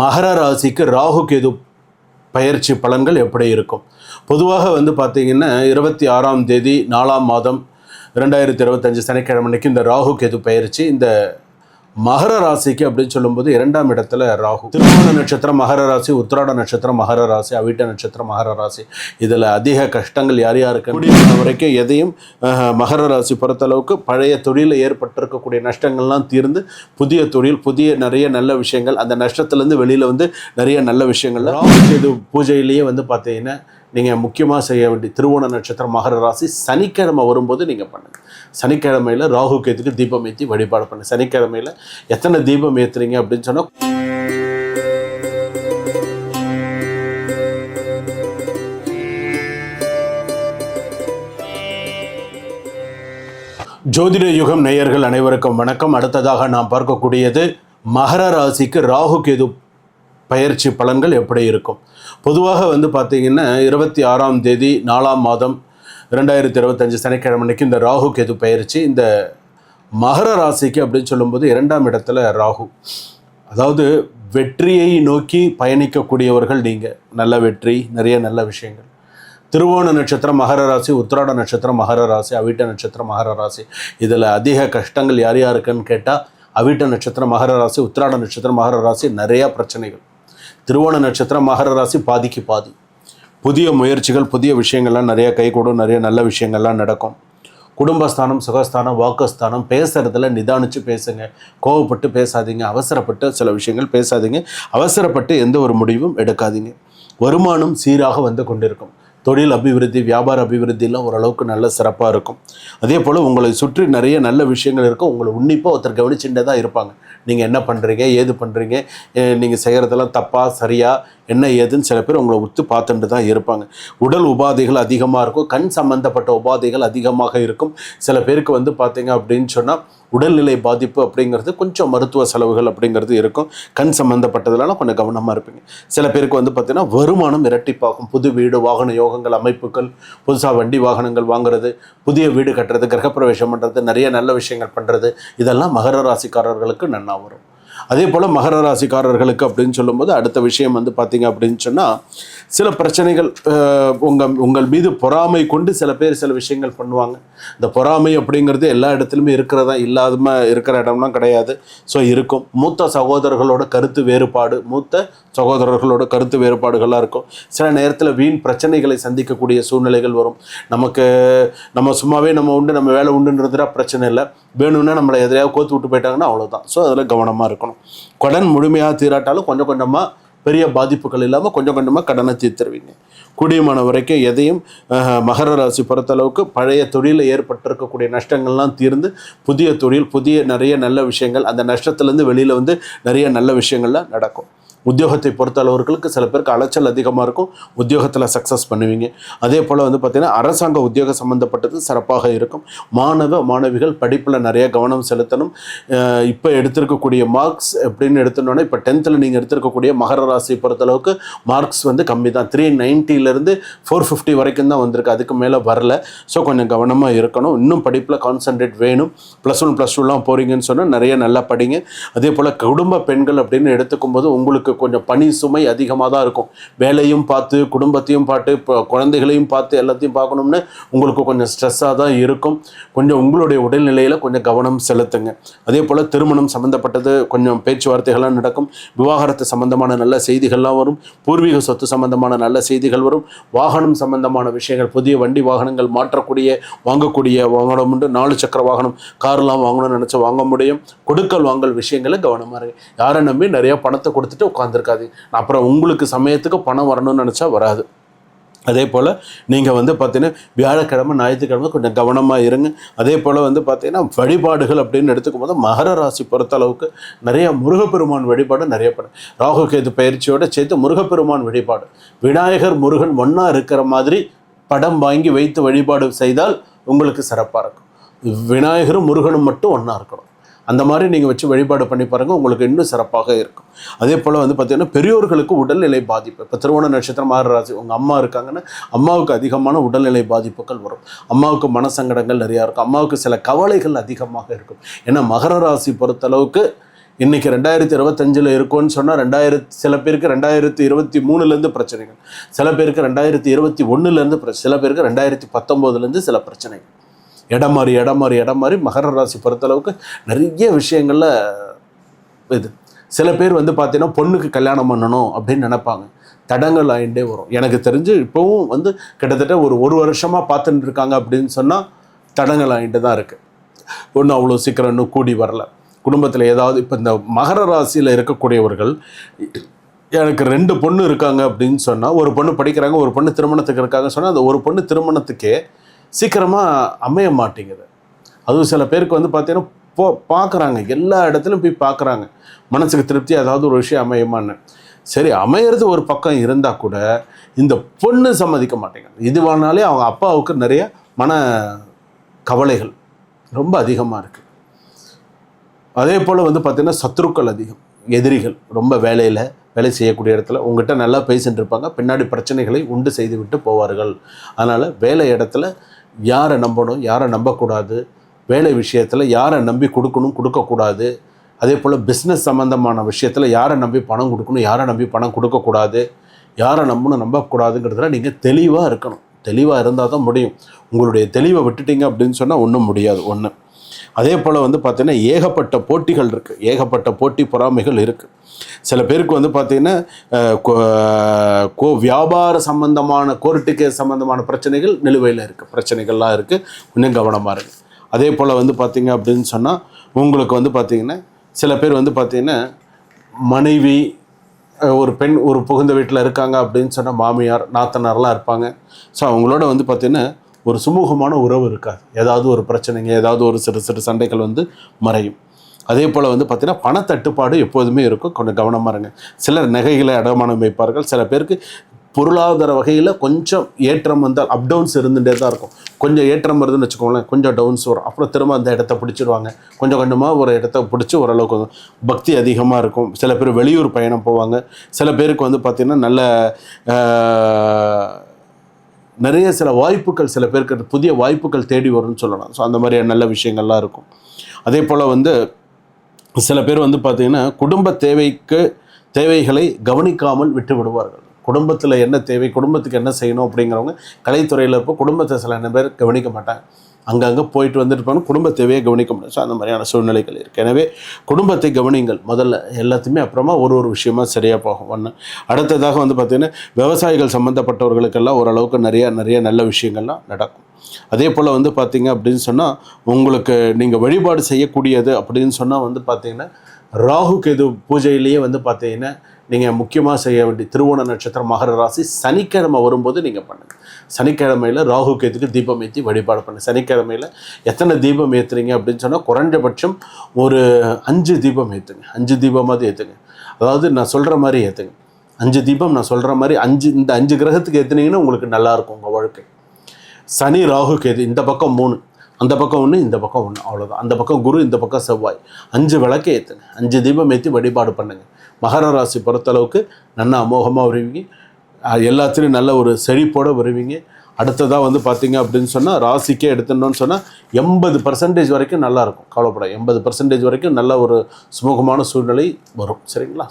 மகர ராசிக்கு ராகு கேது பயிற்சி பலன்கள் எப்படி இருக்கும்? பொதுவாக வந்து பார்த்தீங்கன்னா இருபத்தி ஆறாம் தேதி நாலாம் மாதம் ரெண்டாயிரத்தி இருபத்தஞ்சு சனிக்கிழமை அன்னைக்கு இந்த ராகு கேது பயிற்சி இந்த மகர ராசிக்கு அப்படின்னு சொல்லும்போது இரண்டாம் இடத்துல ராகு. திருமண நட்சத்திரம் மகர ராசி உத்திராட நட்சத்திரம் மகர ராசி அவிட்ட நட்சத்திரம் மகர ராசி. இதில் அதிக கஷ்டங்கள் யார் யாருக்கு? முடியாத வரைக்கும் எதையும் மகர ராசி பொறுத்தளவுக்கு பழைய தொழிலில் ஏற்பட்டிருக்கக்கூடிய நஷ்டங்கள்லாம் தீர்ந்து புதிய தொழில் புதிய நிறைய நல்ல விஷயங்கள் அந்த நஷ்டத்துலேருந்து வெளியில் வந்து நிறைய நல்ல விஷயங்கள். ராகு பூஜையிலேயே வந்து பார்த்தீங்கன்னா நீங்கள் முக்கியமாக செய்ய வேண்டிய திருவோண நட்சத்திரம் மகர ராசி சனிக்கிழமை வரும்போது நீங்கள் பண்ணுங்கள் சனிக்கிழமையில் ராகு கேதுக்கு தீபம் ஏற்றி வழிபாடு பண்ணு சனிக்கிழமையில் எத்தனை தீபம் ஏற்றுறீங்க அப்படின்னு சொன்னால் ஜோதிட யுகம் நேயர்கள் அனைவருக்கும் வணக்கம். அடுத்ததாக நாம் பார்க்கக்கூடியது மகர ராசிக்கு ராகு கேது பயிற்சி பலன்கள் எப்படி இருக்கும்? பொதுவாக வந்து பார்த்தீங்கன்னா இருபத்தி ஆறாம் தேதி நாலாம் மாதம் ரெண்டாயிரத்தி இருபத்தஞ்சு சனிக்கிழமை அன்னைக்கு இந்த ராகு கேது பயிற்சி. இந்த மகர ராசிக்கு அப்படின்னு சொல்லும்போது இரண்டாம் இடத்துல ராகு. அதாவது வெற்றியை நோக்கி பயணிக்கக்கூடியவர்கள் நீங்கள் நல்ல வெற்றி நிறைய நல்ல விஷயங்கள். திருவோண நட்சத்திரம் மகர ராசி உத்திராட நட்சத்திரம் மகர ராசி அவிட்ட நட்சத்திரம் மகர ராசி. இதில் அதிக கஷ்டங்கள் யார் யாருக்குன்னு கேட்டால் அவிட்ட நட்சத்திரம் மகர ராசி உத்திராட நட்சத்திரம் மகர ராசி நிறையா பிரச்சனைகள். திருவோண நட்சத்திரம் மகர ராசி பாதிக்கு பாதி. புதிய முயற்சிகள் புதிய விஷயங்கள்லாம் நிறைய கைகூடும் நிறைய நல்ல விஷயங்கள்லாம் நடக்கும். குடும்பஸ்தானம் சுகஸ்தானம் வாக்குஸ்தானம் பேசுகிறதுல நிதானித்து பேசுங்க. கோவப்பட்டு பேசாதீங்க அவசரப்பட்டு சில விஷயங்கள் பேசாதீங்க. அவசரப்பட்டு எந்த ஒரு முடிவும் எடுக்காதீங்க. வருமானம் சீராக வந்து கொண்டிருக்கும். தொழில் அபிவிருத்தி வியாபார அபிவிருத்திலாம் ஓரளவுக்கு நல்ல சிறப்பாக இருக்கும். அதே போல் உங்களை சுற்றி நிறைய நல்ல விஷயங்கள் இருக்கும். உங்களை உன்னிப்பாக ஒருத்தர் கவனிச்சுட்டே தான் இருப்பாங்க. நீங்கள் என்ன பண்ணுறீங்க ஏது பண்ணுறீங்க நீங்கள் செய்கிறதெல்லாம் தப்பாக சரியாக என்ன ஏதுன்னு சில பேர் உங்களை உத்து பார்த்துட்டு தான் இருப்பாங்க. உடல் உபாதைகள் அதிகமாக இருக்கும். கண் சம்பந்தப்பட்ட உபாதைகள் அதிகமாக இருக்கும். சில பேருக்கு வந்து பார்த்தீங்க அப்படின்னு சொன்னால் உடல்நிலை பாதிப்பு அப்படிங்கிறது கொஞ்சம் மருத்துவ செலவுகள் அப்படிங்கிறது இருக்கும். கண் சம்மந்தப்பட்டதுலாம் கொஞ்சம் கவனமாக இருப்பீங்க. சில பேருக்கு வந்து பார்த்தீங்கன்னா வருமானம் இரட்டிப்பாகும். புது வீடு வாகன யோகங்கள் அமைப்புகள் புதுசாக வண்டி வாகனங்கள் வாங்குறது புதிய வீடு கட்டுறது கிரகப்பிரவேசம் பண்ணுறது நிறைய நல்ல விஷயங்கள் பண்ணுறது இதெல்லாம் மகர ராசிக்காரர்களுக்கு நன்னா வரும். அதே போல் மகர ராசிக்காரர்களுக்கு அப்படின்னு சொல்லும்போது அடுத்த விஷயம் வந்து பார்த்தீங்க அப்படின்னு சொன்னால் சில பிரச்சனைகள் உங்கள் உங்கள் மீது பொறாமை கொண்டு சில பேர் சில விஷயங்கள் பண்ணுவாங்க. இந்த பொறாமை அப்படிங்கிறது எல்லா இடத்துலையுமே இருக்கிறதா இல்லாதம இருக்கிற இடம்லாம் கிடையாது. ஸோ இருக்கும். மூத்த சகோதரர்களோட கருத்து வேறுபாடு மூத்த சகோதரர்களோட கருத்து வேறுபாடுகள்லாம் இருக்கும். சில நேரத்தில் வீண் பிரச்சனைகளை சந்திக்கக்கூடிய சூழ்நிலைகள் வரும். நமக்கு நம்ம சும்மாவே நம்ம உண்டு நம்ம வேலை உண்டுன்றதுனா பிரச்சனை இல்லை. வேணும்னா நம்மளை எதிரையாவது கோத்து விட்டு போயிட்டாங்கன்னா அவ்வளோதான் ஸோ அதில் கவனமாக இருக்கும் இருக்கணும் கடன் முழுமையாக தீராட்டாலும் கொஞ்சம் கொஞ்சமாக பெரிய பாதிப்புகள் இல்லாமல் கொஞ்சம் கொஞ்சமாக கடனை தீர்த்துருவீங்க. குடியமான வரைக்கும் எதையும் மகர ராசி பொறுத்தளவுக்கு பழைய தொழிலில் ஏற்பட்டிருக்கக்கூடிய நஷ்டங்கள்லாம் தீர்ந்து புதிய தொழில் புதிய நிறைய நல்ல விஷயங்கள் அந்த நஷ்டத்துலேருந்து வெளியில் வந்து நிறைய நல்ல விஷயங்கள்லாம் நடக்கும். உத்தியோகத்தை பொறுத்த அளவர்களுக்கு சில பேருக்கு அலைச்சல் அதிகமாக இருக்கும். உத்தியோகத்தில் சக்ஸஸ் பண்ணுவீங்க. அதே போல் வந்து பார்த்திங்கன்னா அரசாங்க உத்தியோகம் சம்மந்தப்பட்டது சிறப்பாக இருக்கும். மாணவ மாணவிகள் படிப்பில் நிறைய கவனம் செலுத்தணும். இப்போ எடுத்திருக்கக்கூடிய மார்க்ஸ் எப்படின்னு எடுத்துனோன்னா இப்போ டென்த்தில் நீங்கள் எடுத்திருக்கக்கூடிய மகர ராசியை பொறுத்தளவுக்கு மார்க்ஸ் வந்து கம்மி தான் த்ரீ நைன்ட்டிலேருந்து ஃபோர் ஃபிஃப்டி வரைக்கும் தான் வந்திருக்கு. அதுக்கு மேலே வரல. ஸோ கொஞ்சம் கவனமாக இருக்கணும். இன்னும் படிப்பில் கான்சன்ட்ரேட் வேணும். ப்ளஸ் ஒன் ப்ளஸ் டூலாம் போகிறீங்கன்னு சொன்னால் நிறைய நல்லா படிங்க. அதே போல் குடும்ப பெண்கள் அப்படின்னு எடுத்துக்கும் போது உங்களுக்கு கொஞ்சம் பணி சுமை அதிகமாக தான் இருக்கும். வேலையும் பார்த்து குடும்பத்தையும் பார்த்து இப்போ குழந்தைகளையும் பார்த்து எல்லாத்தையும் பார்க்கணும்னு உங்களுக்கு கொஞ்சம் ஸ்ட்ரெஸ்ஸாக தான் இருக்கும். கொஞ்சம் உங்களுடைய உடல்நிலையில் கொஞ்சம் கவனம் செலுத்துங்க. அதே போல் திருமணம் சம்மந்தப்பட்டது கொஞ்சம் பேச்சுவார்த்தைகள்லாம் நடக்கும். விவாகரத்து சம்பந்தமான நல்ல செய்திகள்லாம் வரும். பூர்வீக சொத்து சம்பந்தமான நல்ல செய்திகள் வரும். வாகனம் சம்பந்தமான விஷயங்கள் புதிய வண்டி வாகனங்கள் மாற்றக்கூடிய வாங்கக்கூடிய வாங்கணும் உண்டு. நாலு சக்கர வாகனம் கார்லாம் வாங்கணும்னு நினச்சி வாங்க முடியும். கொடுக்கல் வாங்கல் விஷயங்களை கவனமாக இருங்க. யாரை நம்பி நிறையா பணத்தை கொடுத்துட்டு உட்காந்துருக்காது அப்புறம் உங்களுக்கு சமயத்துக்கு பணம் வரணும்னு நினச்சா வராது. அதே போல் நீங்கள் வந்து பார்த்தீங்கன்னா வியாழக்கிழமை ஞாயிற்றுக்கிழமை கொஞ்சம் கவனமாக இருங்க. அதே போல் வந்து பார்த்தீங்கன்னா வழிபாடுகள் அப்படின்னு எடுத்துக்கும் போது மகர ராசி பொறுத்தளவுக்கு நிறைய முருகப்பெருமான் வழிபாடு நிறைய படம் ராகுகேது பயிற்சியோடு சேர்த்து முருகப்பெருமான் வழிபாடு. விநாயகர் முருகன் ஒன்றா இருக்கிற மாதிரி படம் வாங்கி வைத்து வழிபாடு செய்தால் உங்களுக்கு சிறப்பாக இருக்கும். விநாயகரும் முருகனும் மட்டும் ஒன்றா இருக்கணும். அந்த மாதிரி நீங்கள் வச்சு வழிபாடு பண்ணி பாருங்கள் உங்களுக்கு இன்னும் சிறப்பாக இருக்கும். அதே போல் வந்து பார்த்திங்கன்னா பெரியோர்களுக்கு உடல்நிலை பாதிப்பு. இப்போ திருவோண நட்சத்திரம் மகராசி உங்கள் அம்மா இருக்காங்கன்னா அம்மாவுக்கு அதிகமான உடல்நிலை பாதிப்புகள் வரும். அம்மாவுக்கு மனசங்கடங்கள் நிறையா இருக்கும். அம்மாவுக்கு சில கவலைகள் அதிகமாக இருக்கும். ஏன்னா மகர ராசி பொறுத்தளவுக்கு இன்றைக்கி ரெண்டாயிரத்தி இருபத்தஞ்சில் இருக்கும்னு சொன்னால் ரெண்டாயிரத்தி சில பேருக்கு ரெண்டாயிரத்தி இருபத்தி மூணுலேருந்து பிரச்சனைகள். சில பேருக்கு ரெண்டாயிரத்தி இருபத்தி ஒன்றுலேருந்து சில பேருக்கு ரெண்டாயிரத்தி பத்தொம்போதுலேருந்து சில பிரச்சனைகள். இடம் மாறி இடம் மாறி இடம் மாறி மகர ராசி பொறுத்தளவுக்கு நிறைய விஷயங்களில் இது. சில பேர் வந்து பார்த்தீங்கன்னா பொண்ணுக்கு கல்யாணம் பண்ணணும் அப்படின்னு நினைப்பாங்க. தடங்கள் ஆகிட்டே வரும். எனக்கு தெரிஞ்சு இப்போவும் வந்து கிட்டத்தட்ட ஒரு ஒரு வருஷமாக பார்த்துட்டு இருக்காங்க அப்படின்னு சொன்னால் தடங்கள் ஆகிட்டு தான் இருக்குது ஒன்றும் அவ்வளோ சீக்கிரம் இன்னும் கூடி வரல. குடும்பத்தில் ஏதாவது இப்போ இந்த மகர ராசியில் இருக்கக்கூடியவர்கள் எனக்கு ரெண்டு பொண்ணு இருக்காங்க அப்படின்னு சொன்னால் ஒரு பொண்ணு படிக்கிறாங்க ஒரு பொண்ணு திருமணத்துக்கு இருக்காங்க சொன்னால் அந்த ஒரு பொண்ணு திருமணத்துக்கே சீக்கிரமாக அமைய மாட்டேங்குது. அதுவும் சில பேருக்கு வந்து பார்த்தீங்கன்னா போ பார்க்குறாங்க எல்லா இடத்துலையும் போய் பார்க்குறாங்க மனசுக்கு திருப்தி ஏதாவது ஒரு விஷயம் அமையுமான்னு. சரி அமையிறது ஒரு பக்கம் இருந்தால் கூட இந்த பொண்ணு சம்மதிக்க மாட்டேங்குது. இதுவானாலே அவங்க அப்பாவுக்கு நிறைய மன கவலைகள் ரொம்ப அதிகமாக இருக்குது அதே போல் வந்து பார்த்திங்கன்னா சத்ருக்கள் அதிகம் எதிரிகள் ரொம்ப வேலையில் வேலை செய்யக்கூடிய இடத்துல உங்ககிட்ட நல்லா பேசிட்டு இருப்பாங்க. பின்னாடி பிரச்சனைகளை உண்டு செய்து விட்டு போவார்கள். அதனால் வேலை இடத்துல யாரை நம்பணும் யாரை நம்பக்கூடாது வேலை விஷயத்தில் யாரை நம்பி கொடுக்கணும் கொடுக்கக்கூடாது. அதே போல் பிஸ்னஸ் சம்மந்தமான விஷயத்தில் யாரை நம்பி பணம் கொடுக்கணும் யாரை நம்பி பணம் கொடுக்கக்கூடாது யாரை நம்பணும் நம்பக்கூடாதுங்கிறதுல நீங்கள் தெளிவாக இருக்கணும். தெளிவாக இருந்தால் தான் முடியும். உங்களுடைய தெளிவை விட்டுட்டீங்க அப்படின்னு சொன்னால் ஒன்றும் முடியாது. ஒன்று அதே போல் வந்து பார்த்திங்கன்னா ஏகப்பட்ட போட்டிகள் இருக்குது ஏகப்பட்ட போட்டி பொறாமைகள் இருக்குது சில பேருக்கு வந்து பார்த்திங்கன்னா கோ- கோ வியாபார சம்பந்தமான கோர்ட்டு கேஸ் சம்பந்தமான பிரச்சனைகள் நிலுவையில் இருக்குது பிரச்சனைகள்லாம் இருக்குது இன்னும் கவனமாக இருக்குது அதே போல் வந்து பார்த்திங்க அப்படின்னு சொன்னால் உங்களுக்கு வந்து பார்த்திங்கன்னா சில பேர் வந்து பார்த்திங்கன்னா மனைவி ஒரு பெண் ஒரு புகுந்த வீட்டில் இருக்காங்க அப்படின்னு சொன்னால் மாமியார் நாத்தனார்லாம் இருப்பாங்க. ஸோ அவங்களோட வந்து பார்த்திங்கன்னா ஒரு சுமூகமான உறவு இருக்காது. ஏதாவது ஒரு பிரச்சனைங்க ஏதாவது ஒரு சிறு சிறு சண்டைகள் வந்து மறையும். அதே போல் வந்து பார்த்திங்கன்னா பணத்தட்டுப்பாடு எப்போதுமே இருக்கும். கொஞ்சம் கவனமாக இருங்க. சிலர் நகைகளை அடமானம் வைப்பார்கள். சில பேருக்கு பொருளாதார வகையில் கொஞ்சம் ஏற்றம் வந்தால் அப் டவுன்ஸ் இருந்துகிட்டே தான் இருக்கும். கொஞ்சம் ஏற்றம் வருதுன்னு வச்சுக்கோங்களேன் கொஞ்சம் டவுன்ஸ் வரும். அப்புறம் திரும்ப அந்த இடத்த பிடிச்சிடுவாங்க கொஞ்சம் கொஞ்சமாக ஒரு இடத்த பிடிச்சி ஓரளவுக்கு பக்தி அதிகமாக இருக்கும். சில பேர் வெளியூர் பயணம் போவாங்க. சில பேருக்கு வந்து பார்த்திங்கன்னா நல்ல நிறைய சில வாய்ப்புகள் சில பேருக்கு புதிய வாய்ப்புகள் தேடி வரும்னு சொல்லலாம். ஸோ அந்த மாதிரி நல்ல விஷயங்கள்லாம் இருக்கும். அதே போல் வந்து சில பேர் வந்து பார்த்திங்கன்னா குடும்ப தேவைக்கு தேவைகளை கவனிக்காமல் விட்டு விடுவார்கள். குடும்பத்தில் என்ன தேவை குடும்பத்துக்கு என்ன செய்யணும் அப்படிங்கிறவங்க கலைத்துறையில் இருப்போ குடும்பத்தை சில பேர் கவனிக்க மாட்டாங்க. அங்கங்கே போயிட்டு வந்துட்டு குடும்ப தேவையை கவனிக்க முடியும் ஸோ அந்த மாதிரியான சூழ்நிலைகள் இருக்குது எனவே குடும்பத்தை கவனிங்கள். முதல்ல எல்லாத்தையுமே அப்புறமா ஒரு ஒரு விஷயமா சரியாக போகும். ஒன்று அடுத்ததாக வந்து பார்த்திங்கன்னா விவசாயிகள் சம்மந்தப்பட்டவர்களுக்கெல்லாம் ஓரளவுக்கு நிறையா நிறைய நல்ல விஷயங்கள்லாம் நடக்கும். அதே போல் வந்து பார்த்திங்க அப்படின்னு சொன்னால் உங்களுக்கு நீங்கள் வழிபாடு செய்யக்கூடியது அப்படின்னு சொன்னால் வந்து பார்த்தீங்கன்னா ராகு கேது பூஜையிலேயே வந்து பார்த்திங்கன்னா நீங்கள் முக்கியமாக செய்ய வேண்டிய திருவோண நட்சத்திரம் மகர ராசி சனிக்கிழமை வரும்போது நீங்கள் பண்ணுங்கள் சனிக்கிழமையில் ராகு கேதுக்கு தீபம் ஏற்றி வழிபாடு பண்ணுங்க. சனிக்கிழமையில் எத்தனை தீபம் ஏற்றுறீங்க அப்படின்னு சொன்னால் குறைஞ்சபட்சம் ஒரு அஞ்சு தீபம் ஏற்றுங்க அஞ்சு தீபமாவது ஏற்றுங்க அதாவது நான் சொல்கிற மாதிரி ஏற்றுங்க அஞ்சு தீபம் நான் சொல்கிற மாதிரி அஞ்சு இந்த அஞ்சு கிரகத்துக்கு ஏற்றுனீங்கன்னா உங்களுக்கு நல்லாயிருக்கும் உங்கள் வாழ்க்கை. சனி ராகு கேது இந்த பக்கம் மூணு. அந்த பக்கம் ஒன்று இந்த பக்கம் ஒன்று அவ்வளோதான் அந்த பக்கம் குரு இந்த பக்கம் செவ்வாய். அஞ்சு விளக்கு ஏற்றுங்க அஞ்சு தீபம் ஏற்றி வழிபாடு பண்ணுங்க. மகர ராசி பொறுத்தளவுக்கு நல்லா அமோகமாக வருவீங்க. எல்லாத்துலேயும் நல்ல ஒரு செழிப்போடு வருவீங்க. அடுத்ததாக வந்து பார்த்தீங்க அப்படின்னு சொன்னால் ராசிக்கே எடுத்துட்டோம்னு சொன்னால் எண்பது பர்சன்டேஜ் வரைக்கும் நல்லாயிருக்கும் கவலைப்பட எண்பது பர்சன்டேஜ் வரைக்கும் நல்ல ஒரு சுமூகமான சூழ்நிலை வரும். சரிங்களா?